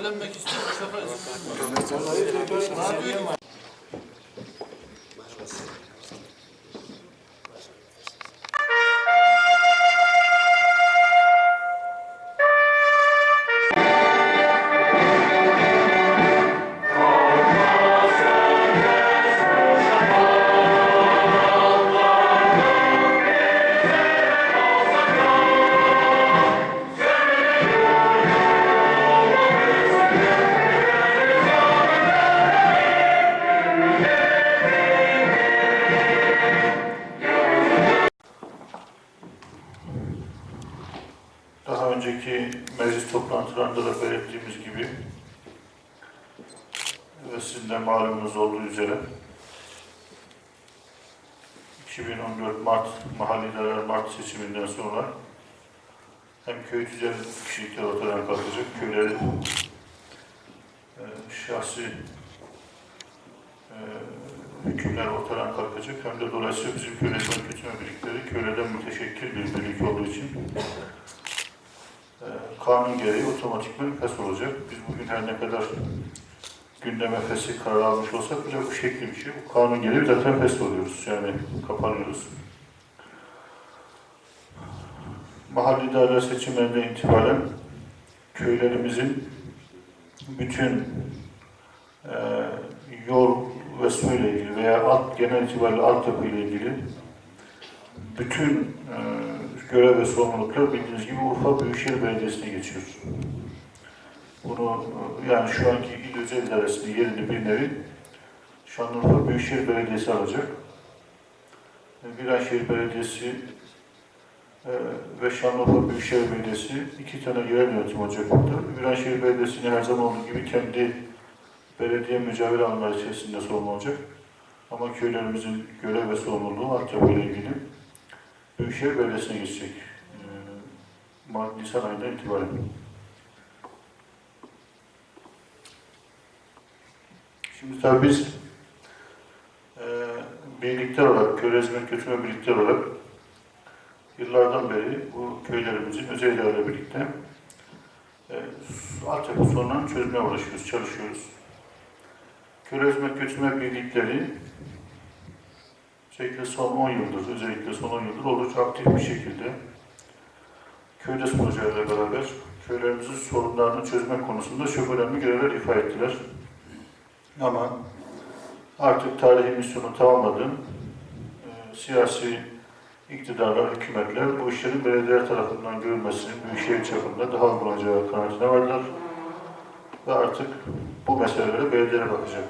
Eğlenmek istiyor. Bu sefer izin vermiyor. Daha önceki meclis toplantılarında da belirttiğimiz gibi ve sizin de malumunuz olduğu üzere 2014 Mart Mahalli İdareler Mart seçiminden sonra hem köy tüzel kişilikler ortadan kalkacak, köyleri e, şahsi e, hükümler ortadan kalkacak. Hem de dolayısıyla bizim köylerden kötüme birlikleri köylerden müteşekkil bir birlik olduğu için kanun gereği otomatikman fes olacak. Biz bugün her ne kadar gündeme fesi karar almış olsak bile bu şekli bir şey. Bu kanun gereği zaten fes oluyoruz. Yani kapanıyoruz. Mahalli idareler seçimlerinden itibaren köylerimizin bütün e, yol ve su ile ilgili veya alt, genel itibariyle altyapı ile ilgili bütün e, görev ve sorumluluklar bildiğiniz gibi Urfa Büyükşehir Belediyesi'ne geçiyor. Bunu yani şu anki il özel idaresinin yerini bir nevi Şanlıurfa Büyükşehir Belediyesi alacak. Viranşehir Belediyesi e, ve Şanlıurfa Büyükşehir Belediyesi iki tane yerel yönetim olacak burada. Viranşehir Belediyesi'nin her zaman olduğu gibi kendi belediye mücavir alanları içerisinde sorumlu olacak. Ama köylerimizin görev ve sorumluluğu altyapı ile ilgili Büyükşehir Belediyesi'ne geçecek. Ee, Mart, Nisan ayından itibaren. Şimdi tabii biz e, birlikte olarak, köy hizmet götürme birlikte olarak yıllardan beri bu köylerimizin özel idareyle birlikte e, altyapı sorunlarını çözmeye uğraşıyoruz, çalışıyoruz. Köy hizmet götürme birlikleri özellikle son 10 yıldır, özellikle son 10 yıldır oldukça aktif bir şekilde köyde projelerle beraber köylerimizin sorunlarını çözmek konusunda çok önemli görevler ifade ettiler. Ama artık tarihi misyonu tamamladı. Ee, siyasi iktidarlar, hükümetler bu işlerin belediyeler tarafından görülmesinin büyükşehir çapında daha olacağı kanaatine vardılar. Ve artık bu meselelere belediyeler bakacak.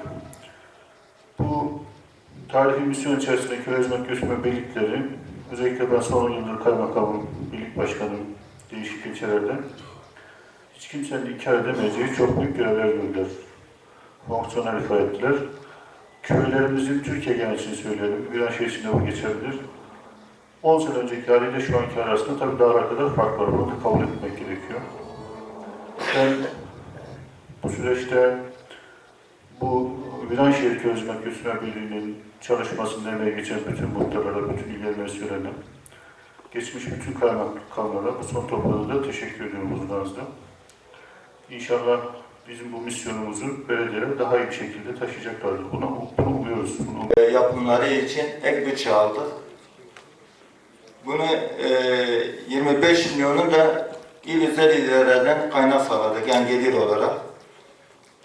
Tarihi misyon içerisinde köy hizmet götürme birlikleri, özellikle ben son 10 yıldır kaymakamım, birlik başkanım değişik ilçelerde, hiç kimsenin inkar edemeyeceği çok büyük görevler gördüler. Fonksiyonel ifade ettiler. Köylerimizin Türkiye genel için söyleyelim, bir şey içinde bu geçebilir. 10 sene önceki haliyle şu anki arasında tabii dağlar kadar fark var. Bunu da kabul etmek gerekiyor. Ben bu süreçte bu Viranşehir Köy Hizmet Götürme Birliği'nin çalışmasında emeği geçen bütün muhtarlara, bütün il yöneticilerine, geçmiş bütün kaymakamlara bu son toplantıda teşekkür ediyorum huzurlarınızda. İnşallah bizim bu misyonumuzu belediyeler daha iyi bir şekilde taşıyacaklardır. Buna, bunu umuyoruz. Bunu E, yapımları için ek bütçe aldık. Bunu e, 25 milyonu da il özel idareden kaynak sağladık yani gelir olarak.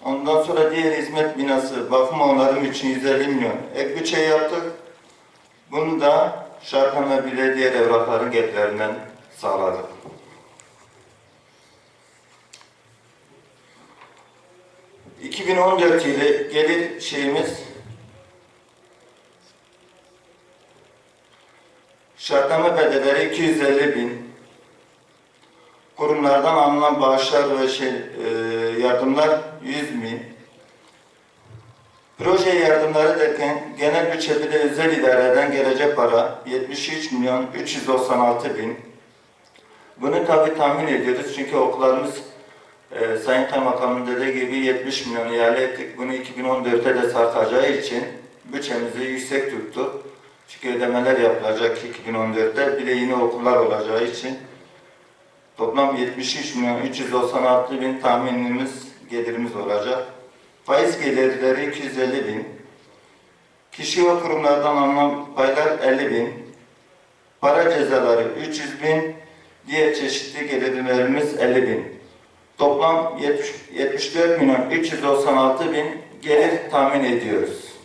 Ondan sonra diğer hizmet binası bakım onarım için 150 milyon ek bütçe yaptık. Bunu da Şarkana Belediye evrakların gelirlerinden sağladık. ...2014 yılı gelir şeyimiz Şartlama bedeleri 250 bin. Kurumlardan alınan bağışlar ve şey, e, yardımlar 100 bin. Proje yardımları derken genel bütçe bir de özel idareden gelecek para 73 milyon 396 bin. Bunu tabi tahmin ediyoruz çünkü okullarımız e, Sayın Kaymakamın dediği gibi 70 milyon ihale ettik. Bunu 2014'te de sarkacağı için bütçemizi yüksek tuttuk. Çünkü ödemeler yapılacak 2014'te. Bir de yeni okullar olacağı için toplam 73 milyon 396 bin tahminimiz gelirimiz olacak. Faiz gelirleri 250 bin. Kişi ve kurumlardan alınan paylar 50 bin. Para cezaları 300 bin. Diğer çeşitli gelirlerimiz 50 bin. Toplam 70 74 milyon 396 bin gelir tahmin ediyoruz.